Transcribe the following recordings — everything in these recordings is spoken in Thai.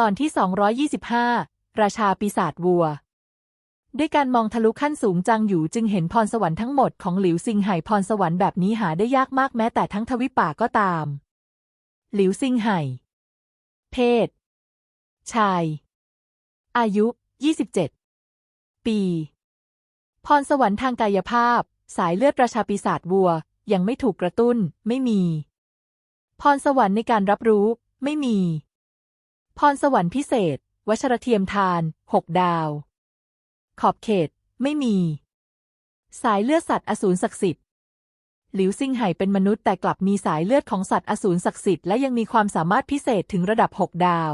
ตอนที่ 225 ราชาปีศาจวัว ด้วยการมองทะลุขั้นสูงจางอยู่จึงเห็นพรสวรรค์ทั้งหมดของหลิวซิงไห่พรสวรรค์แบบนี้หาได้ยากมากแม้แต่ทั้งทวิป่าก็ตาม หลิวซิงไห่ เพศ ชาย อายุ 27 ปี พรสวรรค์ทางกายภาพ สายเลือดราชาปีศาจวัว ยังไม่ถูกกระตุ้น ไม่มี พรสวรรค์ในการรับรู้ ไม่มี พรสวรรค์พิเศษ วชรเทียมทาน หกดาว ขอบเขต ไม่มี สายเลือดสัตว์อสูรศักดิ์สิทธิ์ หลิวซิงไห่เป็นมนุษย์แต่กลับมีสายเลือดของสัตว์อสูรศักดิ์สิทธิ์และยังมีความสามารถพิเศษถึงระดับหกดาว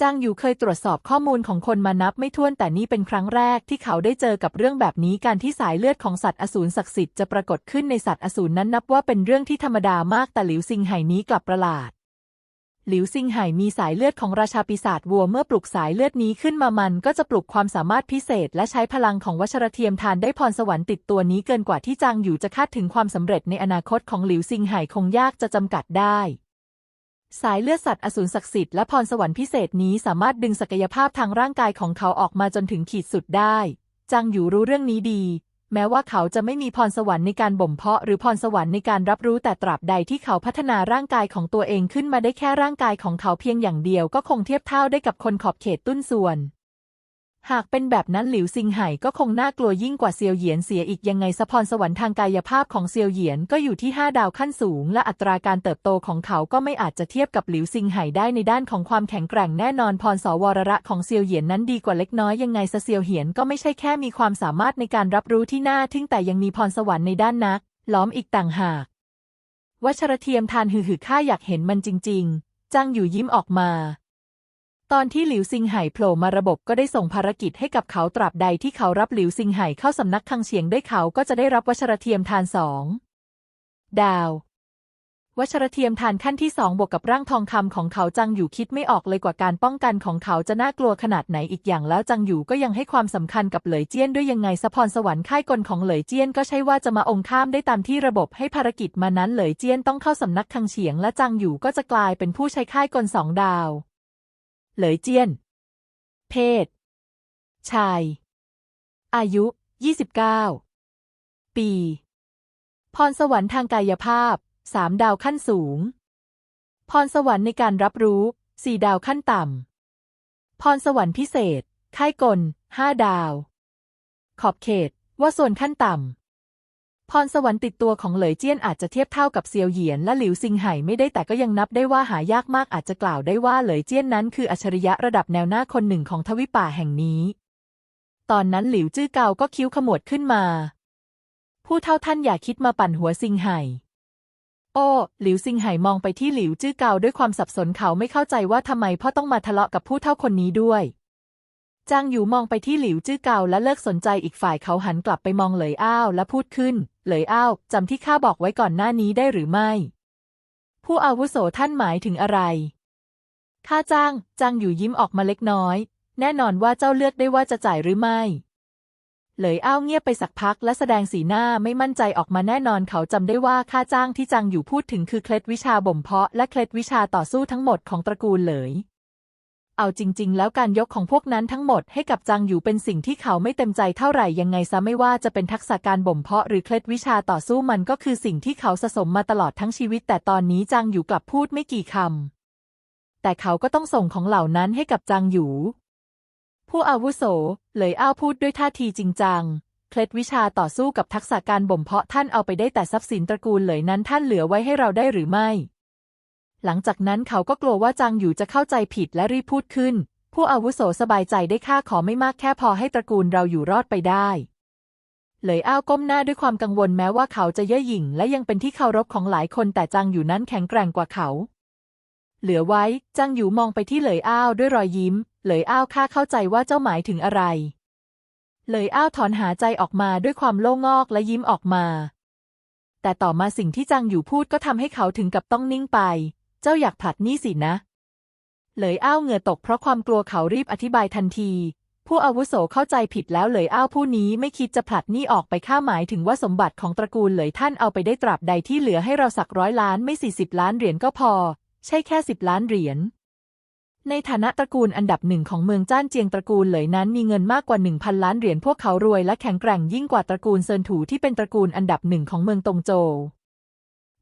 จางอยู่เคยตรวจสอบข้อมูลของคนมานับไม่ถ้วนแต่นี่เป็นครั้งแรกที่เขาได้เจอกับเรื่องแบบนี้การที่สายเลือดของสัตว์อสูรศักดิ์สิทธิ์จะปรากฏขึ้นในสัตว์อสูรนั้นนับว่าเป็นเรื่องที่ธรรมดามากแต่หลิวซิงไห่นี้กลับประหลาด หลิวซิงไห่มีสายเลือดของราชาปีศาจวัวเมื่อปลุกสายเลือดนี้ขึ้นมามันก็จะปลุกความสามารถพิเศษ และใช้พลังของวัชรเทียมทานได้พรสวรรค์ติดตัวนี้เกินกว่าที่จางอยู่จะคาดถึงความสำเร็จในอนาคตของหลิวซิงไห่คงยากจะจำกัดได้สายเลือดสัตว์อสูรศักดิ์สิทธิ์และพรสวรรค์พิเศษนี้สามารถดึงศักยภาพทางร่างกายของเขาออกมาจนถึงขีดสุดได้จางอยู่รู้เรื่องนี้ดี แม้ว่าเขาจะไม่มีพรสวรรค์ในการบ่มเพาะหรือพรสวรรค์ในการรับรู้แต่ตราบใดที่เขาพัฒนาร่างกายของตัวเองขึ้นมาได้แค่ร่างกายของเขาเพียงอย่างเดียวก็คงเทียบเท่าได้กับคนขอบเขตตุ้นส่วน หากเป็นแบบนั้นหลิวซิงไห่ก็คงน่ากลัวยิ่งกว่าเซียวเหยียนเสียอีกยังไงสะพรสวรรค์ทางกายภาพของเซียวเหยียนก็อยู่ที่ 5 ดาวขั้นสูง และอัตราการเติบโตของเขาก็ไม่อาจจะเทียบกับหลิวซิงไห่ได้ในด้านของความแข็งแกร่งแน่นอนพรสวรระของเซียวเหยียนนั้นดีกว่าเล็กน้อยยังไงซะเซียวเหยียนก็ไม่ใช่แค่มีความสามารถในการรับรู้ที่น่าทึ่งแต่ยังมีพรสวรรค์ในด้านนักล้อมอีกต่างหากวัชรเทียมทานหือหือข้าอยากเห็นมันจริง ๆจังอยู่ยิ้มออกมา ตอนที่หลิวซิงไห่โผล่มาระบบก็ได้ส่งภารกิจให้กับเขาตราบใดที่เขารับหลิวซิงไห่เข้าสำนักคังเฉียงด้วยเขาก็จะได้รับวัชรเทียมทานสองดาว วัชรเทียมทานขั้นที่สองบวกกับร่างทองคำของเขาจังอยู่คิดไม่ออกเลยกว่าการป้องกันของเขาจะน่ากลัวขนาดไหนอีกอย่างแล้วจังอยู่ก็ยังให้ความสำคัญกับเหลยเจี้ยนด้วยยังไงสะพรสวรรค์ค่ายกลของเหลยเจี้ยนก็ใช่ว่าจะมาองค์ข้ามได้ตามที่ระบบให้ภารกิจมานั้นเหลยเจี้ยนต้องเข้าสำนักคังเฉียงและจังอยู่ก็จะกลายเป็นผู้ใช้ค่ายกลสองดาว เหลยเจี้ยน เพศ ชาย อายุ 29 ปี พรสวรรค์ทางกายภาพสามดาวขั้นสูง พรสวรรค์ในการรับรู้สี่ดาวขั้นต่ำ พรสวรรค์พิเศษ ค่ายกลห้าดาว ขอบเขต ว่าส่วนขั้นต่ำ พรสวรรค์ติดตัวของเหลยเจี้ยนอาจจะเทียบเท่ากับเซียวเหยียนและหลิวซิงไห่ไม่ได้แต่ก็ยังนับได้ว่าหายากมากอาจจะกล่าวได้ว่าเหลยเจี้ยนนั้นคืออัจฉริยะระดับแนวหน้าคนหนึ่งของทวิป่าแห่งนี้ ตอนนั้นหลิวจื้อเกาก็คิ้วขมวดขึ้นมา ผู้เท่าท่านอย่าคิดมาปั่นหัวซิงไห่โอ้หลิวซิงไห่มองไปที่หลิวจื้อเกาด้วยความสับสนเขาไม่เข้าใจว่าทำไมพ่อต้องมาทะเลาะกับผู้เท่าคนนี้ด้วย จางอยู่มองไปที่หลิวจื้อเกาและเลิกสนใจอีกฝ่ายเขาหันกลับไปมองเหลยอ้าวและพูดขึ้น เหลยอ้าวจำที่ข้าบอกไว้ก่อนหน้านี้ได้หรือไม่ ผู้อาวุโสท่านหมายถึงอะไรข้าจ้างจางอยู่ยิ้มออกมาเล็กน้อย แน่นอนว่าเจ้าเลือกได้ว่าจะจ่ายหรือไม่ เหลยอ้าวเงียบไปสักพักและแสดงสีหน้าไม่มั่นใจออกมาแน่นอนเขาจำได้ว่าค่าจ้างที่จังอยู่พูดถึงคือเคล็ดวิชาบ่มเพาะและเคล็ดวิชาต่อสู้ทั้งหมดของตระกูลเหลย เอาจริง ๆ แล้วการยกของพวกนั้นทั้งหมดให้กับจังอยู่เป็นสิ่งที่เขาไม่เต็มใจเท่าไหร่ยังไงซะไม่ว่าจะเป็นทักษะการบ่มเพาะหรือเคล็ดวิชาต่อสู้มันก็คือสิ่งที่เขาสะสมมาตลอดทั้งชีวิต แต่ตอนนี้จังอยู่กลับพูดไม่กี่คำแต่เขาก็ต้องส่งของเหล่านั้นให้กับจังอยู่ ผู้อาวุโสเลยอ้าวพูดด้วยท่าทีจริงจังเคล็ดวิชาต่อสู้กับทักษะการบ่มเพาะท่านเอาไปได้แต่ทรัพย์สินตระกูลเลยนั้นท่านเหลือไว้ให้เราได้หรือไม่ หลังจากนั้นเขาก็กลัวว่าจางอยู่จะเข้าใจผิดและรีบพูดขึ้น ผู้อาวุโสสบายใจได้ค่าขอไม่มากแค่พอให้ตระกูลเราอยู่รอดไปได้ เลยอ้าวก้มหน้าด้วยความกังวลแม้ว่าเขาจะเย่อหยิ่งและยังเป็นที่เคารพของหลายคนแต่จางอยู่นั้นแข็งแกร่งกว่าเขา เหลือไว้จางอยู่มองไปที่เหลยอ้าวด้วยรอยยิ้มเหลยอ้าวข้าเข้าใจว่าเจ้าหมายถึงอะไร เลยอ้าวถอนหาใจออกมาด้วยความโล่งอกและยิ้มออกมา แต่ต่อมาสิ่งที่จางอยู่พูดก็ทำให้เขาถึงกับต้องนิ่งไป เจ้าอยากผลัดนี่สินะ เหลยอ้าวเหงื่อตกเพราะความกลัวเขารีบอธิบายทันที ผู้อาวุโสเข้าใจผิดแล้วเหลยอ้าวผู้นี้ไม่คิดจะผลัดนี่ออกไปข้าหมายถึงว่าสมบัติของตระกูลเหลยท่านเอาไปได้ตราบใดที่เหลือให้เราสักร้อยล้านไม่สี่สิบล้านเหรียญก็พอ ใช่แค่สิบล้านเหรียญในฐานะตระกูลอันดับหนึ่งของเมืองจ้านเจียงตระกูลเหลยนั้นมีเงินมากกว่า 1,000 ล้านเหรียญพวกเขารวยและแข็งแกร่งยิ่งกว่าตระกูลเซินถูที่เป็นตระกูลอันดับหนึ่งของเมืองตงโจว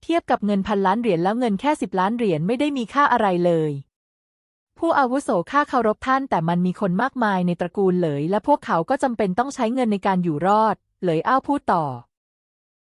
เทียบกับเงินพันล้านเหรียญแล้วเงินแค่สิบล้านเหรียญไม่ได้มีค่าอะไรเลย ผู้อาวุโสค่าเคารพท่านแต่มันมีคนมากมายในตระกูลเหลย และพวกเขาก็จำเป็นต้องใช้เงินในการอยู่รอด เหลยอ้าวพูดต่อ